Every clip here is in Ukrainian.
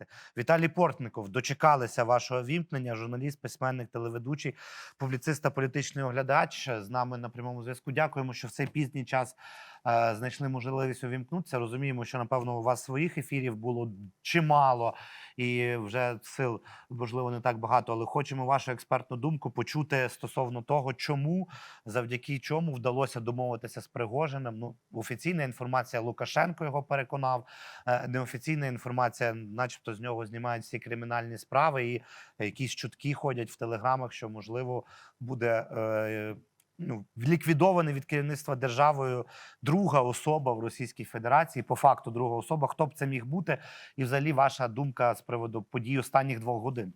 винести. Віталій Портников, дочекалися вашого вімкнення. Журналіст, письменник, телеведучий, публіцист та політичний оглядач з нами на прямому зв'язку. Дякуємо, що в цей пізній час знайшли можливість увімкнутися. Розуміємо, що напевно у вас своїх ефірів було чимало і вже сил можливо не так багато, але хочемо вашу експертну думку почути стосовно того, чому завдяки чому вдалося домовитися з Пригожиним. Ну, офіційна інформація Лукашенко його переконав. е, Неофіційна інформація, начебто, з нього знімають всі кримінальні справи, і якісь чутки ходять в телеграмах, що можливо буде. Ну, ліквідований від керівництва державою друга особа в Російській Федерації, по факту друга особа. Хто б це міг бути? І взагалі ваша думка з приводу подій останніх двох годин?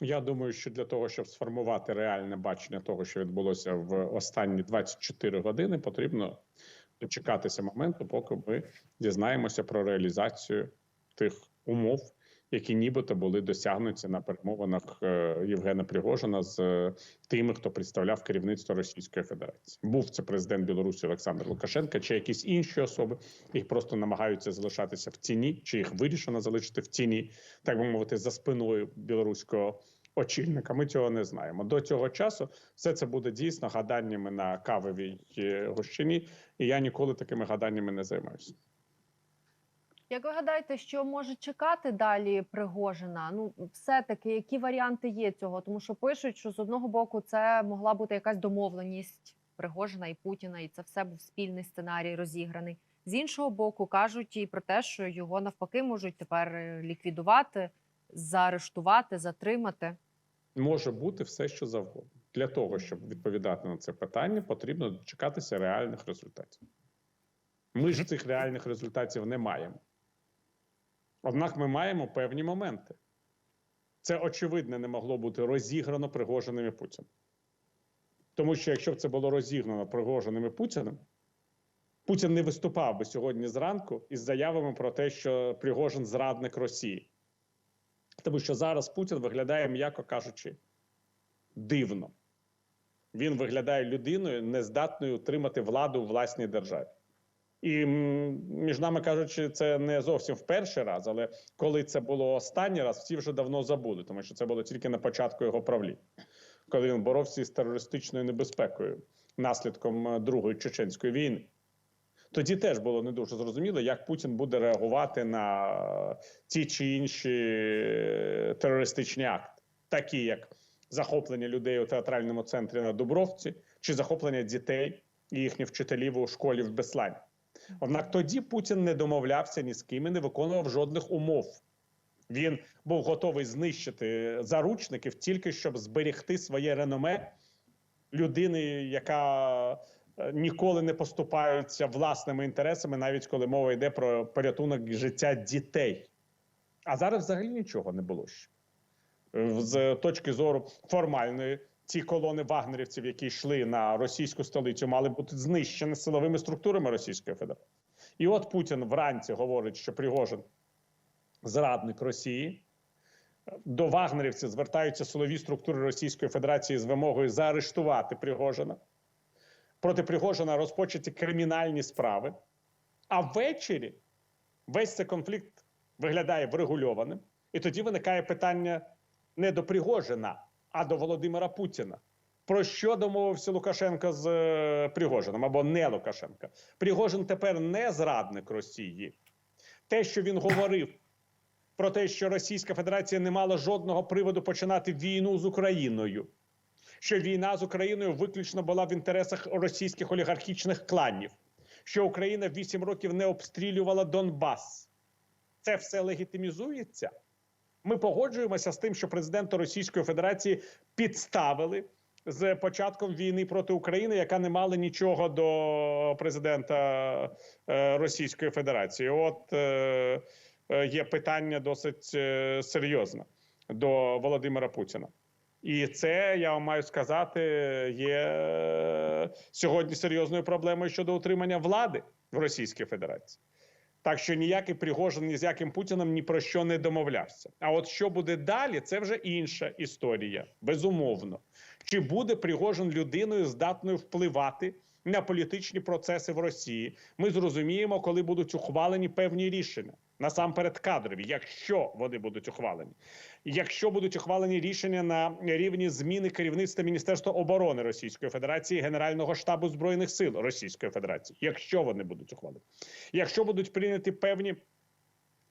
Я думаю, що для того, щоб сформувати реальне бачення того, що відбулося в останні 24 години, потрібно дочекатися моменту, поки ми дізнаємося про реалізацію тих умов, які нібито були досягнуті на перемовинах е, Євгена Пригожина з е, тими, хто представляв керівництво Російської Федерації. Був це президент Білорусі Олександр Лукашенко чи якісь інші особи, їх просто намагаються залишатися в тіні, чи їх вирішено залишити в тіні, так би мовити, за спиною білоруського очільника. Ми цього не знаємо. До цього часу все це буде дійсно гаданнями на кавовій е, гощині, і я ніколи такими гаданнями не займаюся. Як ви гадаєте, що може чекати далі Пригожина? Ну, все-таки які варіанти є цього? Тому що пишуть, що з одного боку це могла бути якась домовленість Пригожина і Путіна, і це все був спільний сценарій розіграний. З іншого боку, кажуть і про те, що його навпаки можуть тепер е, ліквідувати, заарештувати, затримати. Може бути все, що завгодно. Для того, щоб відповідати на це питання, потрібно дочекатися реальних результатів. Ми ж цих реальних результатів не маємо. Однак ми маємо певні моменти. Це, очевидно, не могло бути розіграно Пригожиним і Путіним. Тому що якщо б це було розіграно Пригожиним і Путіним, Путін не виступав би сьогодні зранку із заявами про те, що Пригожин зрадник Росії. Тому що зараз Путін виглядає, м'яко кажучи, дивно. Він виглядає людиною, нездатною утримати владу у власній державі. І між нами кажучи, це не зовсім в перший раз, але коли це було останній раз, всі вже давно забули, тому що це було тільки на початку його правління, коли він боровся із терористичною небезпекою наслідком е, Другої чеченської війни. Тоді теж було не дуже зрозуміло, як Путін буде реагувати на е, ті чи інші е, терористичні акти, такі як захоплення людей у театральному центрі на Дубровці, чи захоплення дітей і їхніх вчителів у школі в Беслані. Однак тоді Путін не домовлявся ні з ким і не виконував жодних умов. Він був готовий знищити заручників тільки щоб зберегти своє реноме людини, яка е, ніколи не поступається власними інтересами, навіть коли мова йде про порятунок життя дітей. А зараз взагалі нічого не було ще. Е, З точки зору формальної, ці колони вагнерівців, які йшли на російську столицю, мали бути знищені силовими структурами Російської Федерації. І от Путін вранці говорить, що Пригожин зрадник Росії. До вагнерівців звертаються силові структури Російської Федерації з вимогою заарештувати Пригожина. Проти Пригожина розпочаті кримінальні справи. А ввечері весь цей конфлікт виглядає врегульованим. І тоді виникає питання не до Пригожина, а до Володимира Путіна. Про що домовився Лукашенко з е, Пригожином або не Лукашенко? Пригожин тепер не зрадник Росії. Те, що він говорив про те, що Російська Федерація не мала жодного приводу починати війну з Україною, що війна з Україною виключно була в інтересах російських олігархічних кланів, що Україна вісім років не обстрілювала Донбас. Це все легітимізується. Ми погоджуємося з тим, що президента Російської Федерації підставили з початком війни проти України, яка не мала нічого до президента е, Російської Федерації. От е, е, є питання досить серйозне до Володимира Путіна. І це я вам маю сказати є сьогодні серйозною проблемою щодо утримання влади в Російській Федерації. Так що ніякий Пригожин ні з яким Путіним ні про що не домовлявся. А от що буде далі, це вже інша історія. Безумовно. Чи буде Пригожин людиною здатною впливати на політичні процеси в Росії? Ми зрозуміємо, коли будуть ухвалені певні рішення. Насамперед кадрові, якщо вони будуть ухвалені. Якщо будуть ухвалені рішення на рівні зміни керівництва Міністерства оборони Російської Федерації, Генерального штабу збройних сил Російської Федерації, якщо вони будуть ухвалені, якщо будуть прийняті певні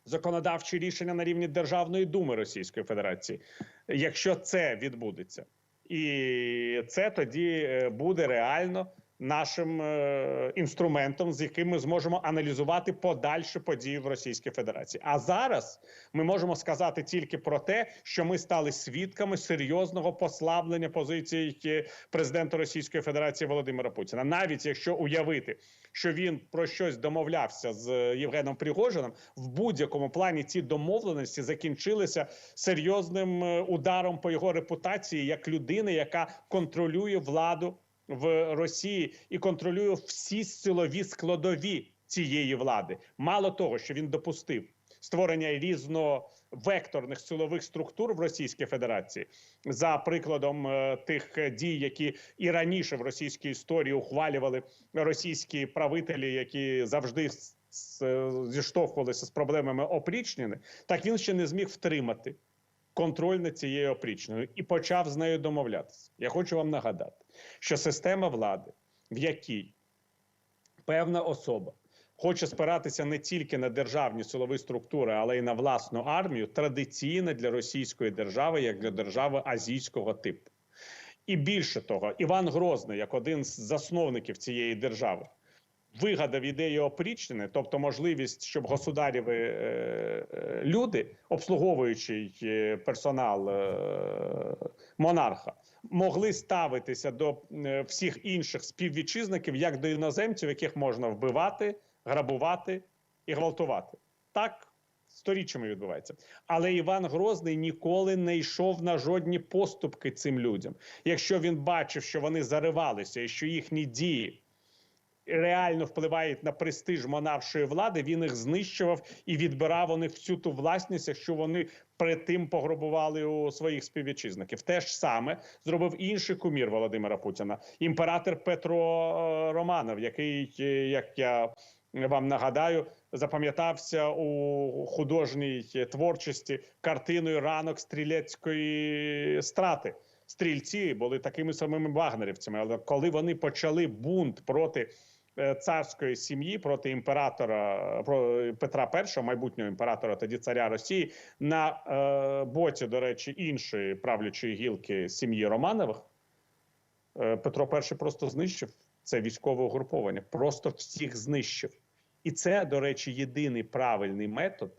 законодавчі рішення на рівні Державної думи Російської Федерації, якщо це відбудеться, і це тоді е, буде реально нашим е, інструментом, з яким ми зможемо аналізувати подальші події в Російській Федерації. А зараз ми можемо сказати тільки про те, що ми стали свідками серйозного послаблення позицій е, президента Російської Федерації Володимира Путіна. Навіть якщо уявити, що він про щось домовлявся з е, Євгеном Пригожином, в будь-якому плані ці домовленості закінчилися серйозним ударом по його репутації як людини, яка контролює владу в Росії і контролює всі силові складові цієї влади. Мало того, що він допустив створення різновекторних силових структур в Російській Федерації за прикладом е, тих е, дій, які і раніше в російській історії ухвалювали російські правителі, які завжди с- зіштовхувалися з проблемами опрічнини, так він ще не зміг втримати контроль над цією опрічною і почав з нею домовлятися. Я хочу вам нагадати, що система влади, в якій певна особа хоче спиратися не тільки на державні силові структури, але й на власну армію, традиційна для російської держави, як для держави азійського типу. І більше того, Іван Грозний, як один з засновників цієї держави, вигадав ідею опрічнини, тобто можливість, щоб государєві е, е, люди, обслуговуючий е, персонал монарха, могли ставитися до всіх інших співвітчизників як до іноземців, яких можна вбивати, грабувати і гвалтувати. Так сторіччями відбувається. Але Іван Грозний ніколи не йшов на жодні поступки цим людям. Якщо він бачив, що вони заривалися і що їхні дії реально впливають на престиж монаршої влади, він їх знищував і відбирав у них всю ту власність, якщо вони перед тим пограбували у своїх співвітчизників. Те ж саме зробив інший кумір Володимира Путіна, імператор Петро е, Романов, який, е, як я вам нагадаю, запам'ятався у художній творчості картиною ранок стрілецької страти. Стрільці були такими самими вагнерівцями, але коли вони почали бунт проти е, царської сім'ї, проти імператора про Петра І, майбутнього імператора, тоді царя Росії, на е, боці, до речі, іншої правлячої гілки сім'ї Романових, е, Петро І просто знищив це військове угруповання, просто всіх знищив. І це, до речі, єдиний правильний метод,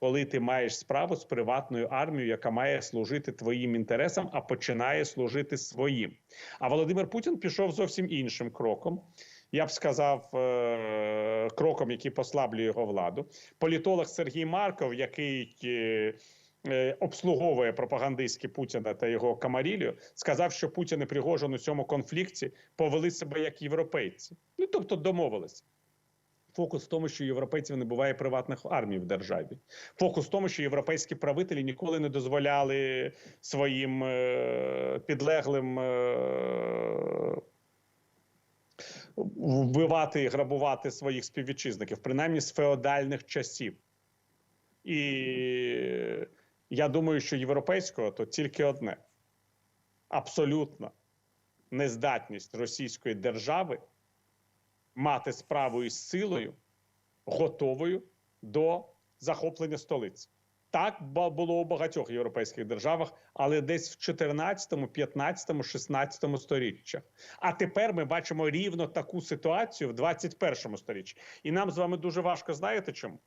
коли ти маєш справу з приватною армією, яка має служити твоїм інтересам, а починає служити своїм. А Володимир Путін пішов зовсім іншим кроком. Я б сказав, е, кроком, який послаблює його владу. Політолог Сергій Марков, який е, е, обслуговує пропагандистськи Путіна та його камарілію, сказав, що Путін і Пригожин у цьому конфлікті повели себе як європейці. Ну тобто домовилися. Фокус в тому, що європейців не буває приватних армій в державі. Фокус в тому, що європейські правителі ніколи не дозволяли своїм підлеглим вбивати і грабувати своїх співвітчизників, принаймні з феодальних часів. І я думаю, що європейського то тільки одне: абсолютна нездатність російської держави мати справу із силою, готовою до захоплення столиці. Так було у багатьох європейських державах, але десь в 14, 15, 16 сторіччях. А тепер ми бачимо рівно таку ситуацію в 21 сторіччі. І нам з вами дуже важко знаєте чому?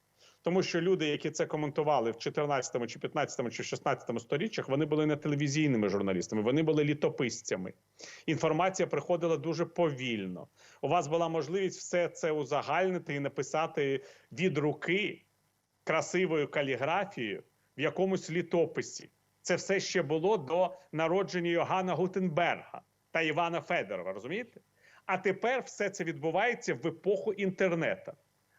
Тому що люди, які це коментували в 14 чи 15 чи 16 сторіччях, вони були не телевізійними журналістами, вони були літописцями. Інформація приходила дуже повільно. У вас була можливість все це узагальнити і написати від руки красивою каліграфією в якомусь літописі. Це все ще було до народження Йоганна Гутенберга та Івана Федорова. Розумієте? А тепер все це відбувається в епоху інтернету.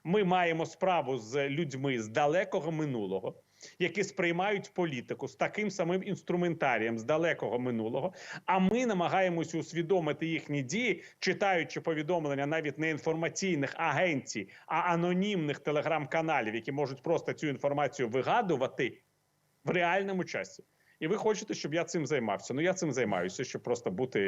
ми маємо справу з людьми з далекого минулого, які сприймають політику з таким самим інструментарієм з далекого минулого. А ми намагаємося усвідомити їхні дії, читаючи повідомлення навіть не інформаційних агенцій, а анонімних телеграм-каналів, які можуть просто цю інформацію вигадувати в реальному часі. І ви хочете, щоб я цим займався? Ну я цим займаюся, щоб просто бути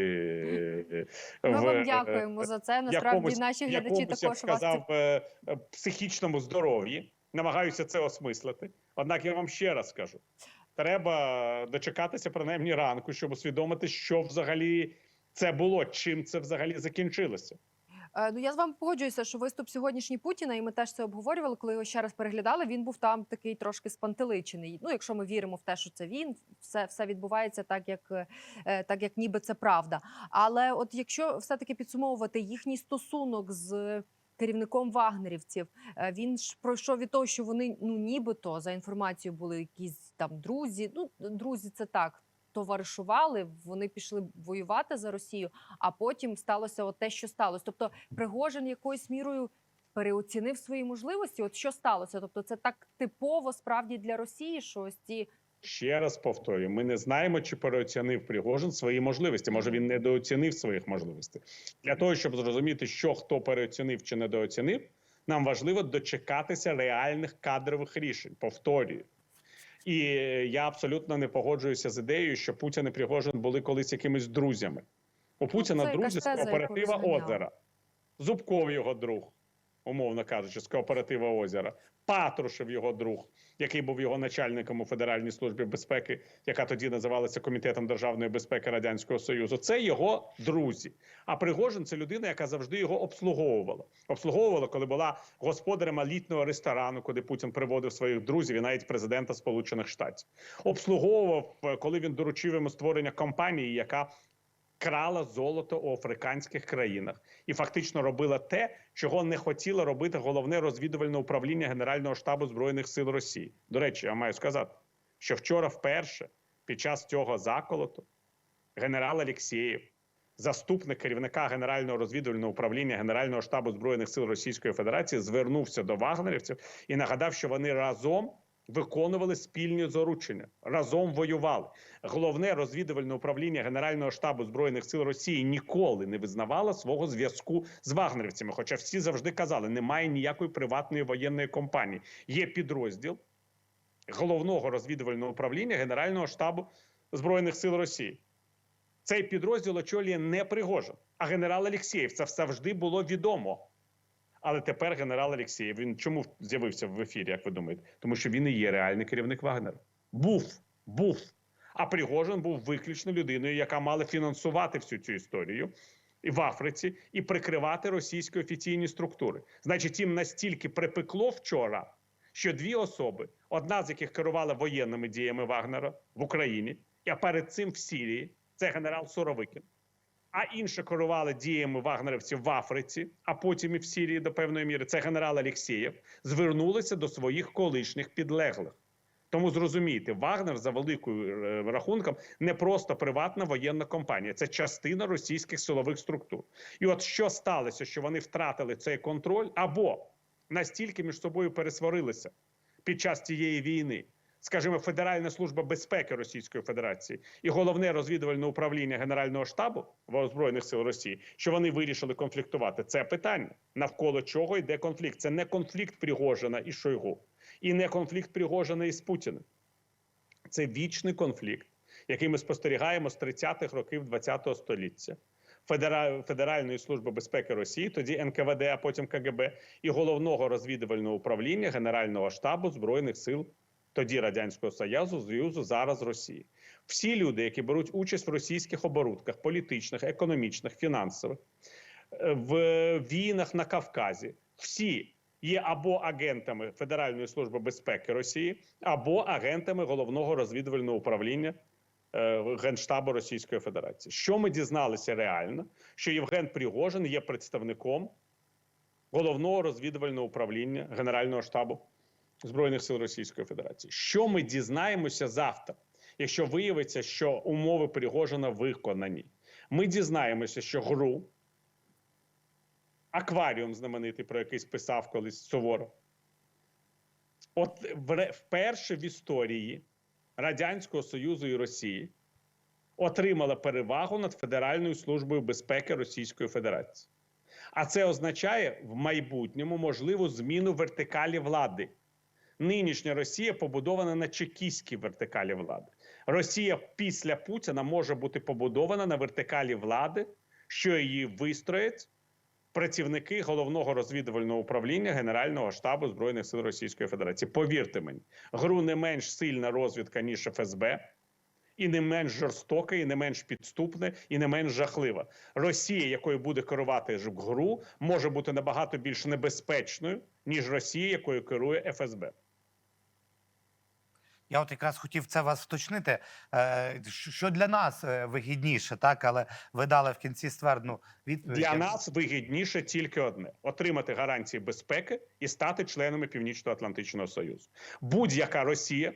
е, Ми в, вам е, дякуємо за це. Насправді якомусь- наші глядачі якомусь, я б також вас сказав, е, е, психічному здоров'ї. Намагаюся це осмислити. Однак я вам ще раз скажу: треба дочекатися принаймні ранку, щоб усвідомити, що взагалі це було, чим це взагалі закінчилося. Е, Ну я з вами погоджуюся, що виступ сьогоднішній Путіна, і ми теж це обговорювали, коли його ще раз переглядали. Він був там такий трошки спантеличений. Ну, якщо ми віримо в те, що це він, все, все відбувається так, як е, так, як ніби це правда. Але от якщо все таки підсумовувати їхній стосунок з керівником вагнерівців, е, він ж пройшов від того, що вони ну нібито за інформацією були якісь там друзі. Ну друзі, це так. Товаришували, вони пішли воювати за Росію, а потім сталося от те, що сталося. Тобто Пригожин якоюсь мірою переоцінив свої можливості. От що сталося? Тобто, це так типово справді для Росії, що ось ці Ще раз повторюю: ми не знаємо, чи переоцінив Пригожин свої можливості. Може, він недооцінив своїх можливостей. Для того, щоб зрозуміти, що хто переоцінив чи недооцінив, нам важливо дочекатися реальних кадрових рішень. Повторюю. І я абсолютно не погоджуюся з ідеєю, що Путін і Пригожин були колись якимись друзями. У Путіна друзі з кооператива озера. Зубков його друг, умовно кажучи, з кооператива озера. Патрушев його друг, який був його начальником у Федеральній службі безпеки, яка тоді називалася Комітетом державної безпеки Радянського Союзу. Це його друзі. А Пригожин це людина, яка завжди його обслуговувала. Обслуговувала, коли була господарем елітного ресторану, куди Путін приводив своїх друзів і навіть президента Сполучених Штатів. Обслуговував, е, коли він доручив йому створення компанії, яка крала золото у африканських країнах і фактично робила те, чого не хотіло робити головне розвідувальне управління Генерального штабу збройних сил Росії. До речі, я маю сказати, що вчора вперше під час цього заколоту генерал Алєксєєв, заступник керівника Генерального розвідувального управління Генерального штабу збройних сил Російської Федерації, звернувся до вагнерівців і нагадав, що вони разом. Виконували спільні заручення, разом воювали. Головне розвідувальне управління Генерального штабу збройних сил Росії ніколи не визнавало свого зв'язку з вагнерівцями. Хоча всі завжди казали, немає ніякої приватної воєнної компанії. Є підрозділ головного розвідувального управління Генерального штабу збройних сил Росії. Цей підрозділ очолює не Пригожин, а генерал Алєксєєв. Це завжди було відомо. Але тепер генерал Алєксєєв, він чому з'явився в ефірі, як ви думаєте? Тому що він і є реальний керівник Вагнера. Був, був. А Пригожин був виключно людиною, яка мала фінансувати всю цю історію і в Африці і прикривати російські офіційні структури. Значить, їм настільки припекло вчора, що дві особи, одна з яких керувала воєнними діями Вагнера в Україні, а перед цим в Сірії, це генерал Суровикін. А інше керували діями вагнерівців в Африці, а потім і в Сірії до певної міри. Це генерал Алєксєєв, звернулися до своїх колишніх підлеглих. Тому зрозумійте, Вагнер за великою е, рахунком не просто приватна воєнна компанія, це частина російських силових структур. І от що сталося, що вони втратили цей контроль, або настільки між собою пересварилися під час цієї війни, скажімо, Федеральна служба безпеки Російської Федерації і головне розвідувальне управління Генерального штабу збройних сил Росії, що вони вирішили конфліктувати. Це питання навколо чого йде конфлікт. Це не конфлікт Пригожина і Шойгу, і не конфлікт Пригожина із Путіним. Це вічний конфлікт, який ми спостерігаємо з 30-х років ХХ століття. Федеральної служби безпеки Росії, тоді НКВД, а потім КГБ, і головного розвідувального управління Генерального штабу збройних сил тоді Радянського Союзу, Союзу, зараз Росії. Всі люди, які беруть участь в російських оборудках, політичних, економічних, фінансових, е, в війнах на Кавказі, всі є або агентами Федеральної служби безпеки Росії, або агентами головного розвідувального управління е, Генштабу Російської Федерації. Що ми дізналися реально? Що Євген Пригожин є представником головного розвідувального управління Генерального штабу Збройних сил Російської Федерації. Що ми дізнаємося завтра, якщо виявиться, що умови Пригожина виконані? Ми дізнаємося, що гру акваріум знаменитий, про який писав колись Суворов. От вперше в історії Радянського Союзу і Росії отримала перевагу над Федеральною службою безпеки Російської Федерації. А це означає в майбутньому можливу зміну вертикалі влади. Нинішня Росія побудована на чекістській вертикалі влади. Росія після Путіна може бути побудована на вертикалі влади, що її вистроять працівники головного розвідувального управління Генерального штабу збройних сил Російської Федерації. Повірте мені, гру не менш сильна розвідка ніж ФСБ. І не менш жорстока, і не менш підступна, і не менш жахлива. Росія, якою буде керувати гру, може бути набагато більш небезпечною, ніж Росія, якою керує ФСБ. Я от якраз хотів це вас вточнити. Е, що для нас е, вигідніше, так? Але ви дали в кінці ствердну відповідь. Для нас вигідніше тільки одне: отримати гарантії безпеки і стати членами Північно-Атлантичного Союзу. Будь-яка Росія,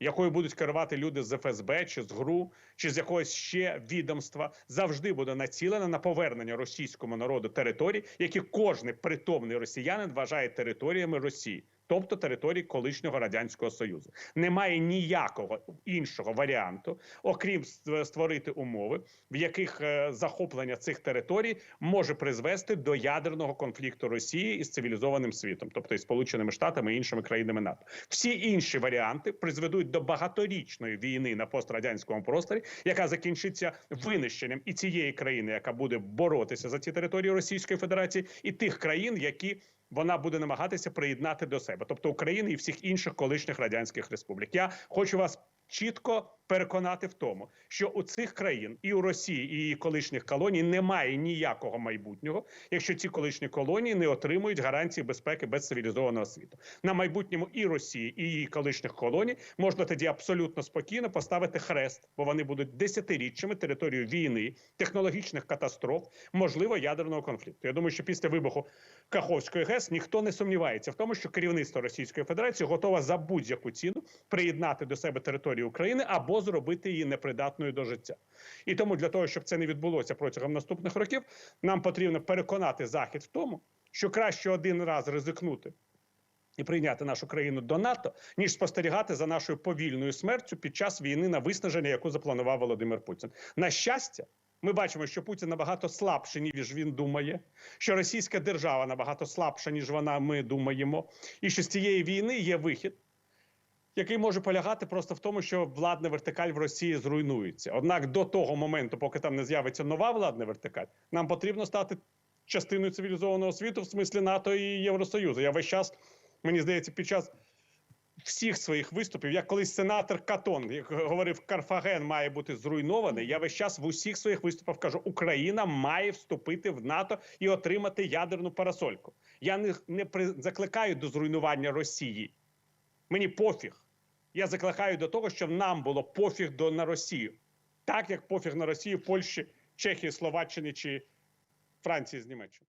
якою будуть керувати люди з ФСБ чи з ГРУ, чи з якогось ще відомства, завжди буде націлена на повернення російському народу територій, які кожний притомний росіянин вважає територіями Росії. Тобто території колишнього радянського союзу немає ніякого іншого варіанту, окрім ст- створити умови, в яких е, захоплення цих територій може призвести до ядерного конфлікту Росії із цивілізованим світом, тобто із Сполученими Штатами і іншими країнами НАТО. Всі інші варіанти призведуть до багаторічної війни на пострадянському просторі, яка закінчиться винищенням і цієї країни, яка буде боротися за ці території Російської Федерації, і тих країн, які вона буде намагатися приєднати до себе, тобто України і всіх інших колишніх радянських республік. Я хочу вас чітко переконати в тому, що у цих країн і у Росії, і її колишніх колоній немає ніякого майбутнього, якщо ці колишні колонії не отримують гарантії безпеки без цивілізованого світу. На майбутньому і Росії, і її колишніх колоній можна тоді абсолютно спокійно поставити хрест, бо вони будуть десятиріччями територією війни, технологічних катастроф, можливо, ядерного конфлікту. Я думаю, що після вибуху Каховської ГЕС ніхто не сумнівається в тому, що керівництво Російської Федерації готове за будь-яку ціну приєднати до себе територію України або зробити її непридатною до життя. І тому для того, щоб це не відбулося протягом наступних років, нам потрібно переконати Захід в тому, що краще один раз ризикнути. І прийняти нашу країну до НАТО, ніж спостерігати за нашою повільною смертю під час війни на виснаження, яку запланував Володимир Путін. На щастя, ми бачимо, що Путін набагато слабший, ніж він думає, що російська держава набагато слабша, ніж вона ми думаємо, і що з цієї війни є вихід, який може полягати просто в тому, що владна вертикаль в Росії зруйнується. Однак до того моменту, поки там не з'явиться нова владна вертикаль, нам потрібно стати частиною цивілізованого світу в смислі НАТО і Євросоюзу. Я весь час, мені здається, під час всіх своїх виступів, як колись сенатор Катон як говорив, Карфаген має бути зруйнований. Я весь час в усіх своїх виступах кажу, Україна має вступити в НАТО і отримати ядерну парасольку. Я не, не при, закликаю до зруйнування Росії. Мені пофіг. Я закликаю до того, щоб нам було пофіг до на Росію, так як пофіг на Росію Польщі, Чехії, Словаччини чи Франції з Німеччини.